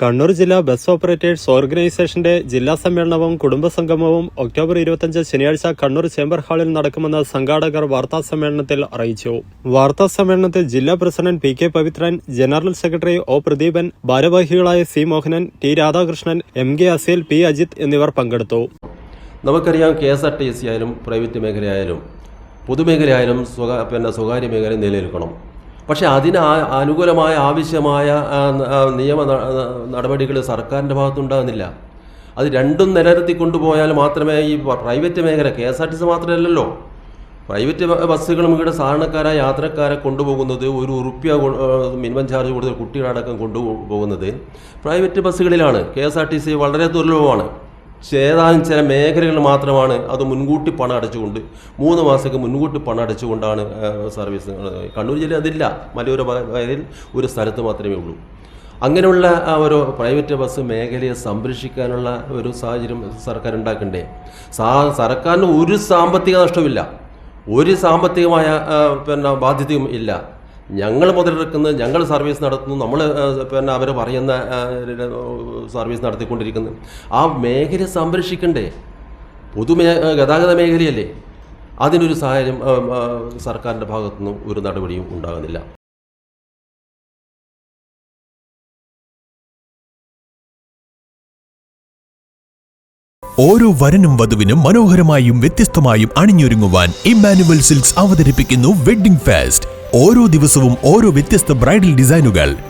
കണ്ണൂർ ജില്ലാ bus operators ഓർഗനൈസേഷന്റെ ജില്ലാ സമ്മേളനവും കുടുംബസംഗമവും ഒക്ടോബർ ഇരുപത്തിയഞ്ച് ശനിയാഴ്ച കണ്ണൂർ ചേംബർ ഹാളിൽ നടക്കുമെന്ന് സംഘാടകർ വാർത്താ സമ്മേളനത്തിൽ അറിയിച്ചു. വാർത്താ സമ്മേളനത്തിൽ ജില്ലാ president P K Pavithran general secretary O Pradeepan ഭാരവാഹികളായ C Mohanan T Radhakrishnan M K Aseel P Ajith എന്നിവർ പങ്കെടുത്തു. നമുക്കറിയാം K S R T C ആയാലും പ്രൈവറ്റ് മേഖലയായാലും പൊതുമേഖലയായാലും സ്വകാര്യ പിന്നെ സ്വകാര്യ മേഖല നിലനിൽക്കണം. പക്ഷേ അതിന് അനുകൂലമായ ആവശ്യമായ നിയമ നടപടികൾ സർക്കാരിന്റെ ഭാഗത്തുണ്ടാകുന്നില്ല. അത് രണ്ടും നിലനിർത്തി കൊണ്ടുപോയാൽ മാത്രമേ ഈ പ്രൈവറ്റ് മേഖല K S R T C മാത്രമല്ലല്ലോ. പ്രൈവറ്റ് ബസ്സുകളും ഇവിടെ സാധാരണക്കാരായ യാത്രക്കാരെ കൊണ്ടുപോകുന്നത് ഒരു ഉറുപ്പ്യ മിനിമം ചാർജ് കൊടുത്ത് കുട്ടികളടക്കം കൊണ്ടുപോകുന്നത് private ബസ്സുകളിലാണ്. K S R T C വളരെ ദുർലഭമാണ്. ഏതാനും ചില മേഖലകൾ മാത്രമാണ് അത് മുൻകൂട്ടി പണം അടച്ചുകൊണ്ട് മൂന്ന് മാസത്തേക്ക് മുൻകൂട്ടി പണം അടച്ചുകൊണ്ടാണ് സർവീസ്. കണ്ണൂർ ജില്ല അതില്ല. മലയോര മേഖലയിൽ ഒരു സ്ഥലത്ത് മാത്രമേ ഉള്ളൂ. അങ്ങനെയുള്ള ആ ഒരു പ്രൈവറ്റ് ബസ് മേഖലയെ സംരക്ഷിക്കാനുള്ള ഒരു സാഹചര്യം സർക്കാർ ഉണ്ടാക്കണ്ടേ? സാ സർക്കാരിന് ഒരു സാമ്പത്തിക നഷ്ടമില്ല ഒരു സാമ്പത്തികമായ പിന്നെ ബാധ്യതയും ഇല്ല. ഞങ്ങൾ മുതലെടുക്കുന്ന ഞങ്ങൾ സർവീസ് നടത്തുന്നു നമ്മൾ പിന്നെ അവർ പറയുന്ന സർവീസ് നടത്തിക്കൊണ്ടിരിക്കുന്നു ആ മേഖല സംരക്ഷിക്കണ്ടേ? പൊതുമേ ഗതാഗത മേഖലയല്ലേ? അതിനൊരു ആ, സർക്കാരിന്റെ ഭാഗത്തുനിന്നും ഒരു നടപടിയും ഉണ്ടാകുന്നില്ല. ഓരോ വരനും വധുവിനും മനോഹരമായും വ്യത്യസ്തമായും അണിഞ്ഞൊരുങ്ങുവാൻ ഇമ്മാനുവൽ സിൽക്സ് അവതരിപ്പിക്കുന്നു വെഡ്ഡിംഗ് ഫെസ്റ്റ്. ഓരോ ദിവസവും ഓരോ വ്യത്യസ്ത ബ്രൈഡൽ ഡിസൈനുകൾ.